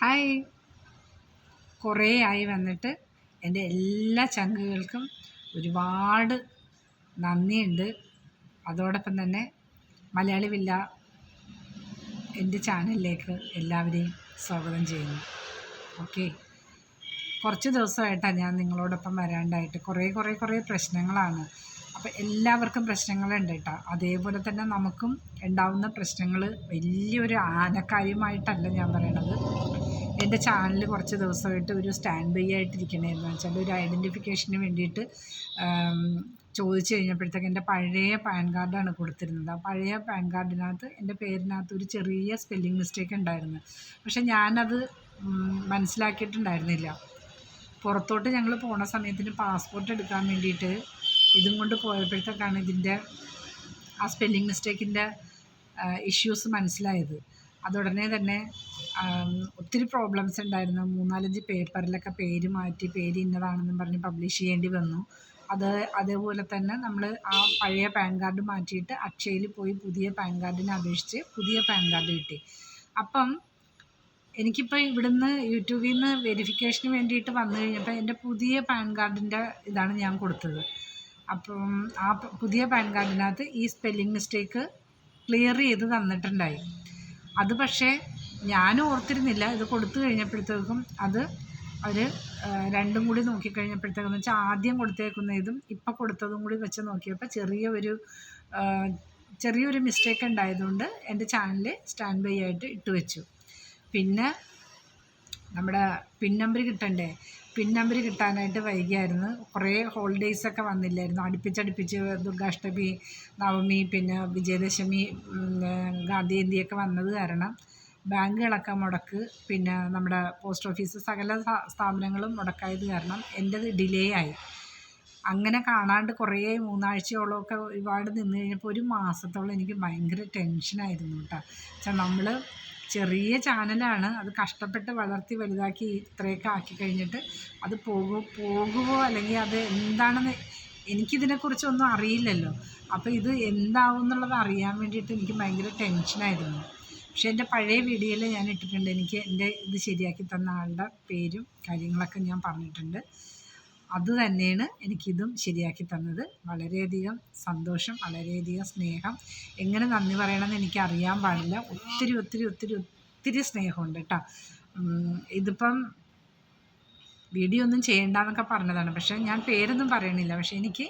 Hi. കുറേ ആയി വന്നിട്ട് എന്റെ എല്ലാ ചങ്കുകൾക്കും ഒരുപാട് നന്ദിയുണ്ട്. അതോടൊപ്പം തന്നെ മലയാളി വില്ല എന്റെ ചാനലിലേക്ക് എല്ലാവരെയും സ്വാഗതം ചെയ്യുന്നു. ഓക്കെ. കുറച്ച് ദിവസമായിട്ടാണ് ഞാൻ നിങ്ങളോടൊപ്പം വരാണ്ടായിട്ട് കുറേ കുറേ കുറേ പ്രശ്നങ്ങളാണ്. അപ്പോൾ എല്ലാവർക്കും പ്രശ്നങ്ങളുണ്ട് കേട്ടോ അതേപോലെ തന്നെ നമുക്കും ഉണ്ടാവുന്ന പ്രശ്നങ്ങൾ വലിയൊരു ആനക്കാര്യമായിട്ടല്ല ഞാൻ പറയണത്. എന്റെ ചാനൽ കുറച്ച് ദിവസമായിട്ട് ഒരു സ്റ്റാൻഡ് ബൈ ആയിട്ടിരിക്കണമായിരുന്നു വെച്ചാൽ ഒരു ഐഡന്റിഫിക്കേഷന് വേണ്ടിയിട്ട് ചോദിച്ചു കഴിഞ്ഞപ്പോഴത്തേക്ക് എന്റെ പഴയ പാൻ കാർഡാണ് കൊടുത്തിരുന്നത്. ആ പഴയ പാൻ കാർഡിനകത്ത് എന്റെ പേരിനകത്ത് ഒരു ചെറിയ സ്പെല്ലിംഗ് മിസ്റ്റേക്ക് ഉണ്ടായിരുന്നു. പക്ഷെ ഞാനത് മനസ്സിലാക്കിയിട്ടുണ്ടായിരുന്നില്ല. പുറത്തോട്ട് ഞങ്ങൾ പോണ സമയത്തിന് പാസ്പോർട്ട് എടുക്കാൻ വേണ്ടിയിട്ട് ഇതും കൊണ്ട് പോയപ്പോഴത്തേക്കാണ് ഇതിന്റെ ആ സ്പെല്ലിംഗ് മിസ്റ്റേക്കിന്റെ ഇഷ്യൂസ് മനസ്സിലായത്. അതുടനെ തന്നെ ഒത്തിരി പ്രോബ്ലംസ് ഉണ്ടായിരുന്നു. മൂന്നാലഞ്ച് പേപ്പറിലൊക്കെ പേര് മാറ്റി പേര് ഇന്നതാണെന്നും പറഞ്ഞ് പബ്ലിഷ് ചെയ്യേണ്ടി വന്നു. അത് അതേപോലെ തന്നെ നമ്മൾ ആ പഴയ പാൻ കാർഡ് മാറ്റിയിട്ട് അക്ഷയയിൽ പോയി പുതിയ പാൻ കാർഡിനെ അപേക്ഷിച്ച് പുതിയ പാൻ കാർഡ് കിട്ടി. അപ്പം എനിക്കിപ്പോൾ ഇവിടുന്ന് യൂട്യൂബിൽ നിന്ന് വെരിഫിക്കേഷന് വേണ്ടിയിട്ട് വന്നു കഴിഞ്ഞപ്പോൾ എന്റെ പുതിയ പാൻ കാർഡിന്റെ ഇതാണ് ഞാൻ കൊടുത്തത്. അപ്പം ആ പുതിയ പാൻ കാർഡിനകത്ത് ഈ സ്പെല്ലിംഗ് മിസ്റ്റേക്ക് ക്ലിയർ ചെയ്ത് തന്നിട്ടുണ്ടായി. അത് പക്ഷേ ഞാൻ ഓർത്തിരുന്നില്ല. ഇത് കൊടുത്തു കഴിഞ്ഞപ്പോഴത്തേക്കും അത് അവർ രണ്ടും കൂടി നോക്കിക്കഴിഞ്ഞപ്പോഴത്തേക്കെന്ന് വെച്ചാൽ ആദ്യം കൊടുത്തേക്കുന്ന ഇതും ഇപ്പം കൊടുത്തതും കൂടി വെച്ച് നോക്കിയപ്പോൾ ചെറിയ ഒരു ചെറിയൊരു മിസ്റ്റേക്ക് ഉണ്ടായതുകൊണ്ട് എന്റെ ചാനൽ സ്റ്റാൻഡ് ബൈ ആയിട്ട് ഇട്ട് വെച്ചു. പിന്നെ നമ്മുടെ പിൻ നമ്പർ കിട്ടണ്ടേ? പിൻ നമ്പർ കിട്ടാനായിട്ട് വൈകിയായിരുന്നു. കുറേ ഹോളിഡേയ്സൊക്കെ വന്നില്ലായിരുന്നു. അടുപ്പിച്ചടുപ്പിച്ച് ദുർഗാഷ്ടമി നവമി പിന്നെ വിജയദശമി ഗാന്ധിയന്തിയൊക്കെ ഗാന്ധി വന്നത് കാരണം ബാങ്കുകളൊക്കെ മുടക്ക്. പിന്നെ നമ്മുടെ പോസ്റ്റ് ഓഫീസ് സകല സ്ഥാപനങ്ങളും മുടക്കായത് കാരണം എന്റെത് ഡിലേ ആയി. അങ്ങനെ കാണാണ്ട് കുറേ മൂന്നാഴ്ചയോളമൊക്കെ ഒരുപാട് നിന്ന് കഴിഞ്ഞപ്പോൾ ഒരു മാസത്തോളം എനിക്ക് ഭയങ്കര ടെൻഷനായിരുന്നു കേട്ടോ. വെച്ചാൽ നമ്മൾ ചെറിയ ചാനലാണ്. അത് കഷ്ടപ്പെട്ട് വളർത്തി വലുതാക്കി ഇത്രയൊക്കെ ആക്കി കഴിഞ്ഞിട്ട് അത് പോകുമോ പോകുമോ അല്ലെങ്കിൽ അത് എന്താണെന്ന് എനിക്കിതിനെക്കുറിച്ചൊന്നും അറിയില്ലല്ലോ. അപ്പോൾ ഇത് എന്താവും എന്നുള്ളത് അറിയാൻ വേണ്ടിയിട്ട് എനിക്ക് ഭയങ്കര ടെൻഷനായിരുന്നു. പക്ഷേ എന്റെ പഴയ വീഡിയോയിൽ ഞാൻ ഇട്ടിട്ടുണ്ട്. എനിക്ക് എന്റെ ഇത് ശരിയാക്കി തന്ന ആളുടെ പേരും കാര്യങ്ങളൊക്കെ ഞാൻ പറഞ്ഞിട്ടുണ്ട്. അത് തന്നെയാണ് എനിക്കിതും ശരിയാക്കി തന്നത്. വളരെയധികം സന്തോഷം വളരെയധികം സ്നേഹം. എങ്ങനെ നന്ദി പറയണമെന്ന് എനിക്ക് അറിയാൻ പാടില്ല. ഒത്തിരി ഒത്തിരി ഒത്തിരി ഒത്തിരി സ്നേഹമുണ്ട് കേട്ടോ. ഇതിപ്പം വീഡിയോ ഒന്നും ചെയ്യണ്ടെന്നൊക്കെ പറഞ്ഞതാണ്. പക്ഷേ ഞാൻ പേരൊന്നും പറയണില്ല. പക്ഷേ എനിക്ക്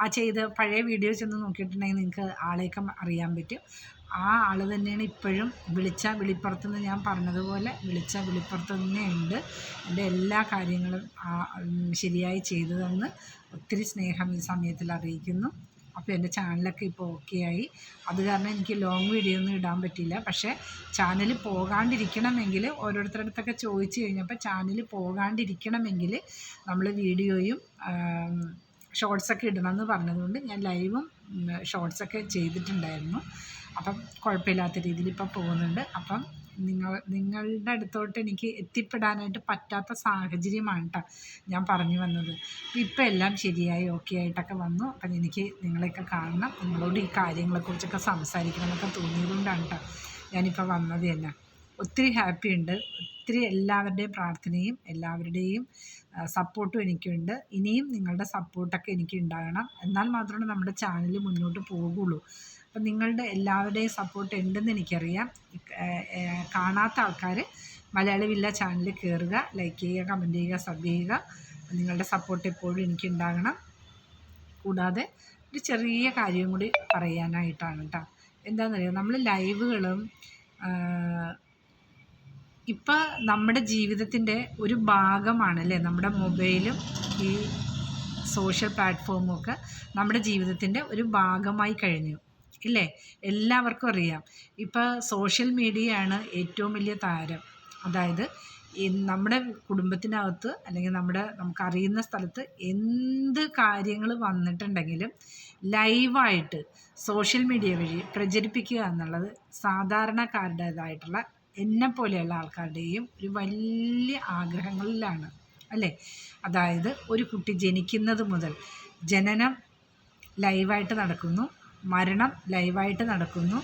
ആ ചെയ്ത പഴയ വീഡിയോ ചെന്ന് നോക്കിയിട്ടുണ്ടെങ്കിൽ നിങ്ങൾക്ക് ആളെയൊക്കെ അറിയാൻ പറ്റും. ആ ആൾ തന്നെയാണ് ഇപ്പോഴും. വിളിച്ച വിളിപ്പുറത്തുനിന്ന് ഞാൻ പറഞ്ഞതുപോലെ വിളിച്ച വിളിപ്പുറത്ത് തന്നെയുണ്ട് എന്റെ എല്ലാ കാര്യങ്ങളും ശരിയായി ചെയ്തു തന്ന് ഒത്തിരി സ്നേഹം ഈ സമയത്തിൽ അറിയിക്കുന്നു. അപ്പോൾ എന്റെ ചാനലൊക്കെ ഇപ്പോൾ ഓക്കെ ആയി. അത് കാരണം എനിക്ക് ലോങ് വീഡിയോ ഒന്നും ഇടാൻ പറ്റില്ല പക്ഷേ ചാനൽ പോകാണ്ടിരിക്കണമെങ്കിൽ ഓരോരുത്തരുടെ അടുത്തൊക്കെ ചോദിച്ചു കഴിഞ്ഞപ്പോൾ ചാനൽ പോകാണ്ടിരിക്കണമെങ്കിൽ നമ്മൾ വീഡിയോയും ഷോർട്സൊക്കെ ഇടണമെന്ന് പറഞ്ഞതുകൊണ്ട് ഞാൻ ലൈവും ഷോർട്സൊക്കെ ചെയ്തിട്ടുണ്ടായിരുന്നു. അപ്പം കുഴപ്പമില്ലാത്ത രീതിയിൽ ഇപ്പം പോകുന്നുണ്ട്. അപ്പം നിങ്ങൾ നിങ്ങളുടെ അടുത്തോട്ട് എനിക്ക് എത്തിപ്പെടാനായിട്ട് പറ്റാത്ത സാഹചര്യമാണ് കേട്ടോ ഞാൻ പറഞ്ഞു വന്നത്. ഇപ്പം എല്ലാം ശരിയായി ഓക്കെ ആയിട്ടൊക്കെ വന്നു. അപ്പം എനിക്ക് നിങ്ങളെയൊക്കെ കാണണം. നിങ്ങളോട് ഈ കാര്യങ്ങളെക്കുറിച്ചൊക്കെ സംസാരിക്കണം എന്നൊക്കെ തോന്നിയതുകൊണ്ടാണ് കേട്ടോ ഞാനിപ്പോൾ വന്നത് തന്നെ. ഒത്തിരി ഹാപ്പി ഉണ്ട്. ഒത്തിരി എല്ലാവരുടെയും പ്രാർത്ഥനയും എല്ലാവരുടെയും സപ്പോർട്ടും എനിക്കുണ്ട്. ഇനിയും നിങ്ങളുടെ സപ്പോർട്ടൊക്കെ എനിക്ക് ഉണ്ടാകണം. എന്നാൽ മാത്രമേ നമ്മുടെ ചാനൽ മുന്നോട്ട് പോകുള്ളൂ. അപ്പം നിങ്ങളുടെ എല്ലാവരുടെയും സപ്പോർട്ട് ഉണ്ടെന്ന് എനിക്കറിയാം. കാണാത്ത ആൾക്കാർ മലയാളി വില്ല ചാനൽ കയറുക ലൈക്ക് ചെയ്യുക കമന്റ് ചെയ്യുക സബ് ചെയ്യുക. നിങ്ങളുടെ സപ്പോർട്ട് എപ്പോഴും എനിക്കുണ്ടാകണം. കൂടാതെ ഒരു ചെറിയ കാര്യം കൂടി പറയാനായിട്ടാണ് കേട്ടോ. എന്താണെന്നറിയാം നമ്മൾ ലൈവുകളും ഇപ്പം നമ്മുടെ ജീവിതത്തിന്റെ ഒരു ഭാഗമാണ് അല്ലേ നമ്മുടെ മൊബൈലും ഈ സോഷ്യൽ പ്ലാറ്റ്ഫോമും ഒക്കെ നമ്മുടെ ജീവിതത്തിന്റെ ഒരു ഭാഗമായി കഴിഞ്ഞു. ഇല്ലേ എല്ലാവർക്കും അറിയാം. ഇപ്പോൾ സോഷ്യൽ മീഡിയയാണ് ഏറ്റവും വലിയ താരം. അതായത് നമ്മുടെ കുടുംബത്തിനകത്ത് അല്ലെങ്കിൽ നമ്മുടെ നമുക്കറിയുന്ന സ്ഥലത്ത് എന്ത് കാര്യങ്ങൾ വന്നിട്ടുണ്ടെങ്കിലും ലൈവായിട്ട് സോഷ്യൽ മീഡിയ വഴി പ്രചരിപ്പിക്കുക എന്നുള്ളത് സാധാരണക്കാരുടേതായിട്ടുള്ള എന്നെ പോലെയുള്ള ആൾക്കാരുടെയും ഒരു വലിയ ആഗ്രഹങ്ങളിലാണ്. അല്ലേ? അതായത് ഒരു കുട്ടി ജനിക്കുന്നത് മുതൽ ജനനം ലൈവായിട്ട് നടക്കുന്നു. മരണം ലൈവായിട്ട് നടക്കുന്നു.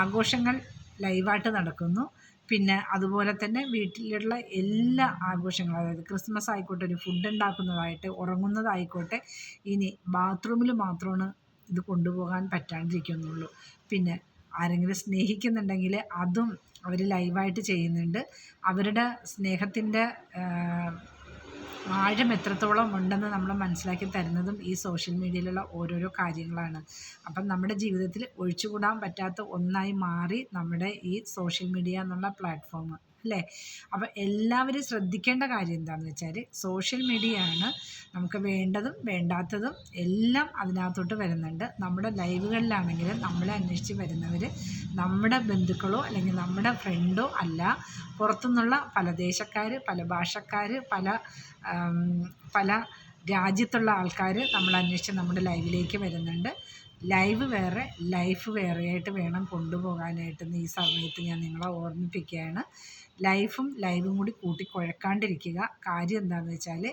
ആഘോഷങ്ങൾ ലൈവായിട്ട് നടക്കുന്നു. പിന്നെ അതുപോലെ തന്നെ വീട്ടിലുള്ള എല്ലാ ആഘോഷങ്ങളും അതായത് ക്രിസ്മസ് ആയിക്കോട്ടെ ഒരു ഫുഡ് ഉണ്ടാക്കുന്നതായിട്ട് ഉറങ്ങുന്നതായിക്കോട്ടെ ഇനി ബാത്റൂമിൽ മാത്രമാണ് ഇത് കൊണ്ടുപോകാൻ പറ്റാണ്ടിരിക്കുന്നുള്ളൂ. പിന്നെ ആരെങ്കിലും സ്നേഹിക്കുന്നുണ്ടെങ്കിൽ അതും അവർ ലൈവായിട്ട് ചെയ്യുന്നുണ്ട്. അവരുടെ സ്നേഹത്തിന്റെ ആഴം എത്രത്തോളം ഉണ്ടെന്ന് നമ്മൾ മനസ്സിലാക്കി തരുന്നതും ഈ സോഷ്യൽ മീഡിയയിലുള്ള ഓരോരോ കാര്യങ്ങളാണ്. അപ്പം നമ്മുടെ ജീവിതത്തിൽ ഒഴിച്ചുകൂടാൻ പറ്റാത്ത ഒന്നായി മാറി നമ്മുടെ ഈ സോഷ്യൽ മീഡിയ എന്നുള്ള പ്ലാറ്റ്ഫോം. അല്ലേ? അപ്പോൾ എല്ലാവരും ശ്രദ്ധിക്കേണ്ട കാര്യം എന്താണെന്ന് വെച്ചാൽ സോഷ്യൽ മീഡിയ ആണ് നമുക്ക് വേണ്ടതും വേണ്ടാത്തതും എല്ലാം അതിനകത്തോട്ട് വരുന്നുണ്ട്. നമ്മുടെ ലൈവുകളിലാണെങ്കിലും നമ്മളെ അന്വേഷിച്ച് വരുന്നവർ നമ്മുടെ ബന്ധുക്കളോ അല്ലെങ്കിൽ നമ്മുടെ ഫ്രണ്ടോ അല്ല പുറത്തുനിന്നുള്ള പല ദേശക്കാർ പല ഭാഷക്കാർ പല പല രാജ്യത്തുള്ള ആൾക്കാർ നമ്മൾ അന്വേഷിച്ച് നമ്മുടെ ലൈവിലേക്ക് വരുന്നുണ്ട്. ലൈവ് വേറെ ലൈഫ് വേറെയായിട്ട് വേണം കൊണ്ടുപോകാനായിട്ട്. ഈ സമയത്ത് ഞാൻ നിങ്ങളെ ഓർമ്മിപ്പിക്കുകയാണ്. ലൈഫും ലൈവും കൂടി കൂട്ടി കുഴക്കാണ്ടിരിക്കുക കാര്യം എന്താണെന്ന് വെച്ചാൽ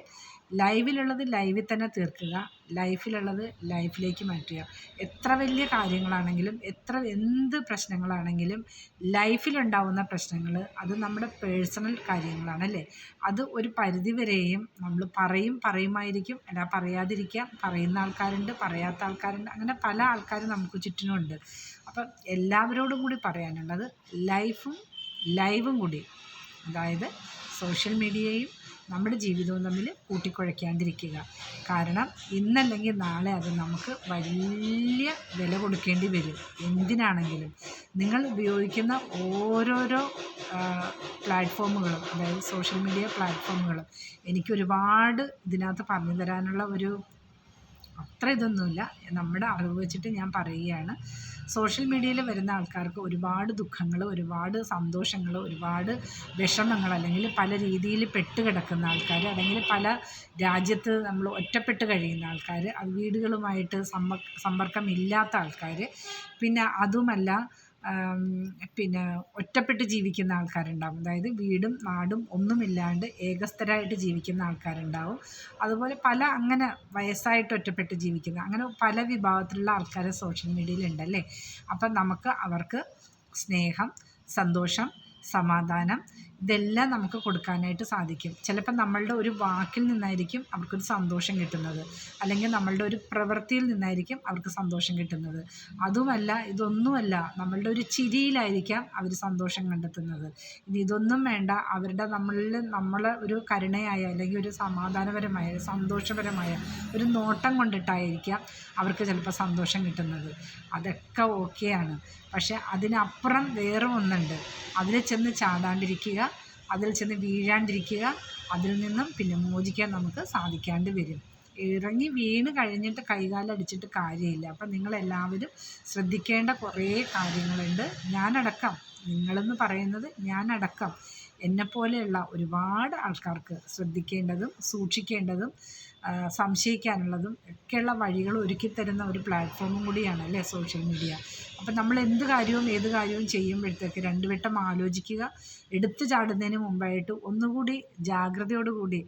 ലൈവിലുള്ളത് ലൈവിൽ തന്നെ തീർക്കുക ലൈഫിലുള്ളത് ലൈഫിലേക്ക് മാറ്റുക. എത്ര വലിയ കാര്യങ്ങളാണെങ്കിലും എത്ര എന്ത് പ്രശ്നങ്ങളാണെങ്കിലും ലൈഫിലുണ്ടാവുന്ന പ്രശ്നങ്ങൾ അത് നമ്മുടെ പേഴ്സണൽ കാര്യങ്ങളാണ് അല്ലേ? അത് ഒരു പരിധി വരെയും നമ്മൾ പറയും പറയുമായിരിക്കും. അല്ല പറയാതിരിക്കാം. പറയുന്ന ആൾക്കാരുണ്ട് പറയാത്ത ആൾക്കാരുണ്ട്. അങ്ങനെ പല ആൾക്കാരും നമുക്ക് ചുറ്റിനുമുണ്ട്. അപ്പം എല്ലാവരോടും കൂടി പറയാനുള്ളത് ലൈഫും ലൈവും കൂടി. അതായത് സോഷ്യൽ മീഡിയയും നമ്മുടെ ജീവിതവും തമ്മിൽ കൂട്ടിക്കുഴയ്ക്കാണ്ടിരിക്കുക. കാരണം ഇന്നല്ലെങ്കിൽ നാളെ അത് നമുക്ക് വലിയ വില കൊടുക്കേണ്ടി വരും. എന്തിനാണെങ്കിലും. നിങ്ങൾ ഉപയോഗിക്കുന്ന ഓരോരോ പ്ലാറ്റ്ഫോമുകളും അതായത് സോഷ്യൽ മീഡിയ പ്ലാറ്റ്ഫോമുകളും എനിക്ക് ഒരുപാട് ഇതിനകത്ത് പറഞ്ഞു തരാനുള്ള ഒരു അത്ര ഇതൊന്നുമില്ല. നമ്മുടെ അറിവ് വെച്ചിട്ട് ഞാൻ പറയുകയാണ്. സോഷ്യൽ മീഡിയയിൽ വരുന്ന ആൾക്കാർക്ക് ഒരുപാട് ദുഃഖങ്ങൾ ഒരുപാട് സന്തോഷങ്ങൾ ഒരുപാട് വിഷമങ്ങൾ അല്ലെങ്കിൽ പല രീതിയിൽ പെട്ട് കിടക്കുന്ന ആൾക്കാർ അല്ലെങ്കിൽ പല രാജ്യത്ത് നമ്മൾ ഒറ്റപ്പെട്ട് കഴിയുന്ന ആൾക്കാർ വീടുകളുമായിട്ട് വീടുകളുമായിട്ട് സമ്പർക്കമില്ലാത്ത ആൾക്കാർ പിന്നെ അതുമല്ല പിന്നെ ഒറ്റപ്പെട്ട് ജീവിക്കുന്ന ആൾക്കാരുണ്ടാവും. അതായത് വീടും നാടും ഒന്നുമില്ലാണ്ട് ഏകസ്ഥരായിട്ട് ജീവിക്കുന്ന ആൾക്കാരുണ്ടാവും. അതുപോലെ പല അങ്ങനെ വയസ്സായിട്ട് ഒറ്റപ്പെട്ട് ജീവിക്കുന്ന അങ്ങനെ പല വിഭാഗത്തിലുള്ള ആൾക്കാർ സോഷ്യൽ മീഡിയയിലുണ്ടല്ലേ അപ്പം നമുക്ക് അവർക്ക് സ്നേഹം സന്തോഷം സമാധാനം ഇതെല്ലാം നമുക്ക് കൊടുക്കാനായിട്ട് സാധിക്കും. ചിലപ്പോൾ നമ്മളുടെ ഒരു വാക്കിൽ നിന്നായിരിക്കും അവർക്കൊരു സന്തോഷം കിട്ടുന്നത്. അല്ലെങ്കിൽ നമ്മളുടെ ഒരു പ്രവൃത്തിയിൽ നിന്നായിരിക്കും അവർക്ക് സന്തോഷം കിട്ടുന്നത്. അതുമല്ല ഇതൊന്നുമല്ല നമ്മളുടെ ഒരു ചിരിയിലായിരിക്കാം അവർ സന്തോഷം കണ്ടെത്തുന്നത്. ഇനി ഇതൊന്നും വേണ്ട അവരുടെ നമ്മളിൽ നമ്മൾ ഒരു കരുണയായ അല്ലെങ്കിൽ ഒരു സമാധാനപരമായ സന്തോഷപരമായ ഒരു നോട്ടം കൊണ്ടിട്ടായിരിക്കാം അവർക്ക് ചിലപ്പോൾ സന്തോഷം കിട്ടുന്നത്. അതൊക്കെ ഓക്കെയാണ്. പക്ഷെ അതിനപ്പുറം വേറെ ഒന്നുണ്ട്. അതിൽ ചെന്ന് ചാടാണ്ടിരിക്കുക അതിൽ ചെന്ന് വീഴാണ്ടിരിക്കുക അതിൽ നിന്നും പിന്നെ മോചിക്കാൻ നമുക്ക് സാധിക്കാണ്ട് വരും. ഇറങ്ങി വീണ് കഴിഞ്ഞിട്ട് കൈകാലടിച്ചിട്ട് കാര്യമില്ല. അപ്പം നിങ്ങളെല്ലാവരും ശ്രദ്ധിക്കേണ്ട കുറേ കാര്യങ്ങളുണ്ട്. ഞാനടക്കം നിങ്ങളെന്ന് പറയുന്നത് ഞാനടക്കം. എന്നെപ്പോലെയുള്ള ഒരുപാട് ആൾക്കാർക്ക് ശ്രദ്ധിക്കേണ്ടതും സൂക്ഷിക്കേണ്ടതും സംശയിക്കാനുള്ളതും ഒക്കെയുള്ള വഴികൾ ഒരുക്കി തരുന്ന ഒരു പ്ലാറ്റ്ഫോമും കൂടിയാണ് അല്ലേ സോഷ്യൽ മീഡിയ. അപ്പം നമ്മൾ എന്ത് കാര്യവും ഏത് കാര്യവും ചെയ്യുമ്പോഴത്തേക്ക് രണ്ട് വട്ടം ആലോചിക്കുക എടുത്തു ചാടുന്നതിന് മുമ്പായിട്ട് ഒന്നുകൂടി ജാഗ്രതയോടുകൂടി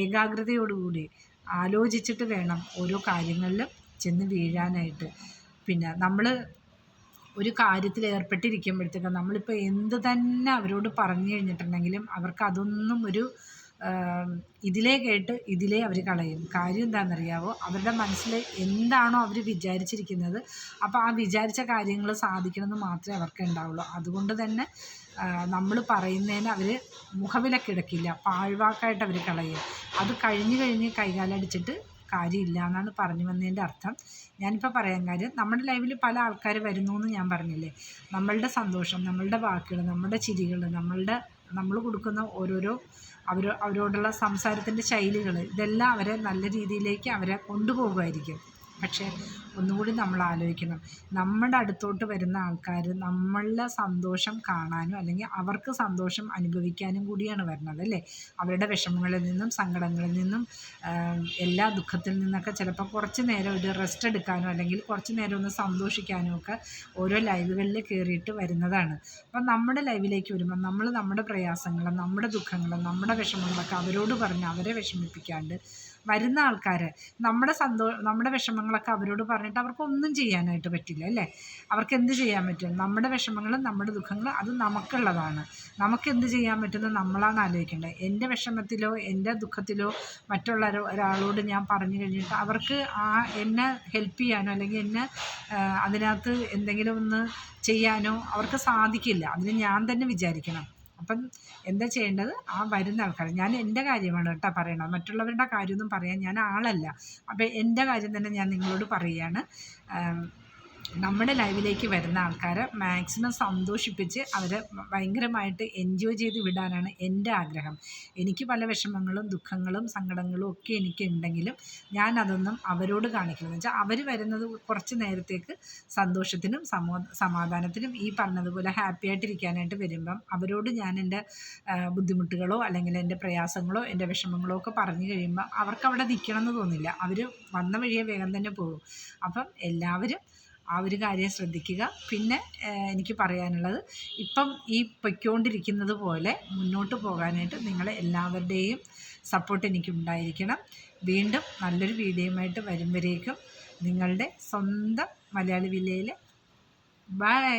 ഏകാഗ്രതയോടുകൂടി ആലോചിച്ചിട്ട് വേണം ഓരോ കാര്യങ്ങളിലും ചെന്ന് വീഴാനായിട്ട്. പിന്നെ നമ്മൾ ഒരു കാര്യത്തിൽ ഏർപ്പെട്ടിരിക്കുമ്പോഴത്തേക്ക് നമ്മളിപ്പോൾ എന്ത് തന്നെ അവരോട് പറഞ്ഞു കഴിഞ്ഞിട്ടുണ്ടെങ്കിലും അവർക്ക് അതൊന്നും ഒരു ഇതിലേ കേട്ട് ഇതിലേ അവർ കളയും. കാര്യം എന്താണെന്നറിയാവോ? അവരുടെ മനസ്സിൽ എന്താണോ അവർ വിചാരിച്ചിരിക്കുന്നത് അപ്പോൾ ആ വിചാരിച്ച കാര്യങ്ങൾ സാധിക്കണമെന്ന് മാത്രമേ അവർക്ക് ഉണ്ടാവുള്ളൂ. അതുകൊണ്ട് തന്നെ നമ്മൾ പറയുന്നതിന് അവർ മുഖവിലക്കിടക്കില്ല പാഴ്വാക്കായിട്ട് അവർ കളയും. അത് കഴിഞ്ഞ് കഴിഞ്ഞ് കൈകാലടിച്ചിട്ട് കാര്യമില്ല എന്നാണ് പറഞ്ഞു വന്നതിന്റെ അർത്ഥം. ഞാനിപ്പോൾ പറയാൻ കാര്യം നമ്മുടെ ലൈവിൽ പല ആൾക്കാർ വരുന്നു എന്ന് ഞാൻ പറഞ്ഞില്ലേ? നമ്മളുടെ സന്തോഷം നമ്മളുടെ വാക്കുകൾ നമ്മുടെ ചിരികൾ നമ്മളുടെ നമ്മൾ കൊടുക്കുന്ന ഓരോരോ അവർ അവരോടുള്ള സംസാരത്തിന്റെ ശൈലികൾ ഇതെല്ലാം അവരെ നല്ല രീതിയിലേക്ക് അവരെ കൊണ്ടുപോകുമായിരിക്കും. പക്ഷേ ഒന്നുകൂടി നമ്മൾ ആലോചിക്കണം നമ്മുടെ അടുത്തോട്ട് വരുന്ന ആൾക്കാർ നമ്മളുടെ സന്തോഷം കാണാനും അല്ലെങ്കിൽ അവർക്ക് സന്തോഷം അനുഭവിക്കാനും കൂടിയാണ് വരുന്നത് അല്ലേ? അവരുടെ വിഷമങ്ങളിൽ നിന്നും സങ്കടങ്ങളിൽ നിന്നും എല്ലാ ദുഃഖത്തിൽ നിന്നൊക്കെ ചിലപ്പോൾ കുറച്ച് നേരം ഒരു റെസ്റ്റ് എടുക്കാനോ അല്ലെങ്കിൽ കുറച്ച് നേരം ഒന്ന് സന്തോഷിക്കാനോ ഒക്കെ ഓരോ ലൈവുകളിൽ കയറിയിട്ട് വരുന്നതാണ്. അപ്പം നമ്മുടെ ലൈവിലേക്ക് വരുമ്പോൾ നമ്മൾ നമ്മുടെ പ്രയാസങ്ങളും നമ്മുടെ ദുഃഖങ്ങളും നമ്മുടെ വിഷമങ്ങളൊക്കെ അവരോട് പറഞ്ഞ് അവരെ വിഷമിപ്പിക്കാണ്ട് വരുന്ന ആൾക്കാർ നമ്മുടെ സന്തോ നമ്മുടെ വിഷമങ്ങളൊക്കെ അവരോട് പറഞ്ഞിട്ട് അവർക്ക് അവർക്കൊന്നും ചെയ്യാനായിട്ട് പറ്റില്ല അല്ലേ? അവർക്ക് എന്ത് ചെയ്യാൻ പറ്റും? നമ്മുടെ വിഷമങ്ങളും നമ്മുടെ ദുഃഖങ്ങളും അത് നമുക്കുള്ളതാണ്. നമുക്ക് എന്ത് ചെയ്യാൻ പറ്റുന്നത് നമ്മളാണ് ആലോചിക്കേണ്ടത്. എന്റെ വിഷമത്തിലോ എന്റെ ദുഃഖത്തിലോ മറ്റുള്ള ഒരാളോട് ഞാൻ പറഞ്ഞു കഴിഞ്ഞിട്ട് അവർക്ക് ആ എന്നെ ഹെൽപ്പ് ചെയ്യാനോ അല്ലെങ്കിൽ എന്നെ അതിനകത്ത് എന്തെങ്കിലും ഒന്ന് ചെയ്യാനോ അവർക്ക് സാധിക്കില്ല. അതിന് ഞാൻ തന്നെ വിചാരിക്കണം. അപ്പം എന്താ ചെയ്യേണ്ടത്? ആ വരുന്ന ആൾക്കാർ ഞാൻ എന്റെ കാര്യമാണ് കേട്ടോ പറയണത്. മറ്റുള്ളവരുടെ കാര്യമൊന്നും പറയാൻ ഞാൻ ആളല്ല. അപ്പം എന്റെ കാര്യം തന്നെ ഞാൻ നിങ്ങളോട് പറയുകയാണ് നമ്മുടെ ലൈവിലേക്ക് വരുന്ന ആൾക്കാരെ മാക്സിമം സന്തോഷിപ്പിച്ച് അവരെ ഭയങ്കരമായിട്ട് എൻജോയ് ചെയ്ത് വിടാനാണ് എന്റെ ആഗ്രഹം. എനിക്ക് പല വിഷമങ്ങളും ദുഃഖങ്ങളും സങ്കടങ്ങളും ഒക്കെ എനിക്ക് ഉണ്ടെങ്കിലും ഞാൻ അതൊന്നും അവരോട് കാണിക്കുന്നത് വെച്ചാൽ അവർ വരുന്നത് കുറച്ച് നേരത്തേക്ക് സന്തോഷത്തിനും സമോ സമാധാനത്തിനും ഈ പറഞ്ഞതുപോലെ ഹാപ്പി ആയിട്ടിരിക്കാനായിട്ട് വരുമ്പം അവരോട് ഞാൻ എന്റെ ബുദ്ധിമുട്ടുകളോ അല്ലെങ്കിൽ എന്റെ പ്രയാസങ്ങളോ എന്റെ വിഷമങ്ങളോ ഒക്കെ പറഞ്ഞു കഴിയുമ്പോൾ അവർക്ക് അവിടെ നിൽക്കണം എന്ന് തോന്നില്ല. അവർ വന്ന വഴിയെ വേഗം തന്നെ പോകും. അപ്പം എല്ലാവരും ആ ഒരു കാര്യം ശ്രദ്ധിക്കുക. പിന്നെ എനിക്ക് പറയാനുള്ളത് ഇപ്പം ഈ പൊയ്ക്കൊണ്ടിരിക്കുന്നത് പോലെ മുന്നോട്ട് പോകാനായിട്ട് നിങ്ങൾ എല്ലാവരുടെയും സപ്പോർട്ട് എനിക്ക് ഉണ്ടായിരിക്കണം. വീണ്ടും നല്ലൊരു വീഡിയോയുമായിട്ട് വരുമ്പോഴേക്കും നിങ്ങളുടെ സ്വന്തം മലയാളി വില്ലയിൽ ബൈ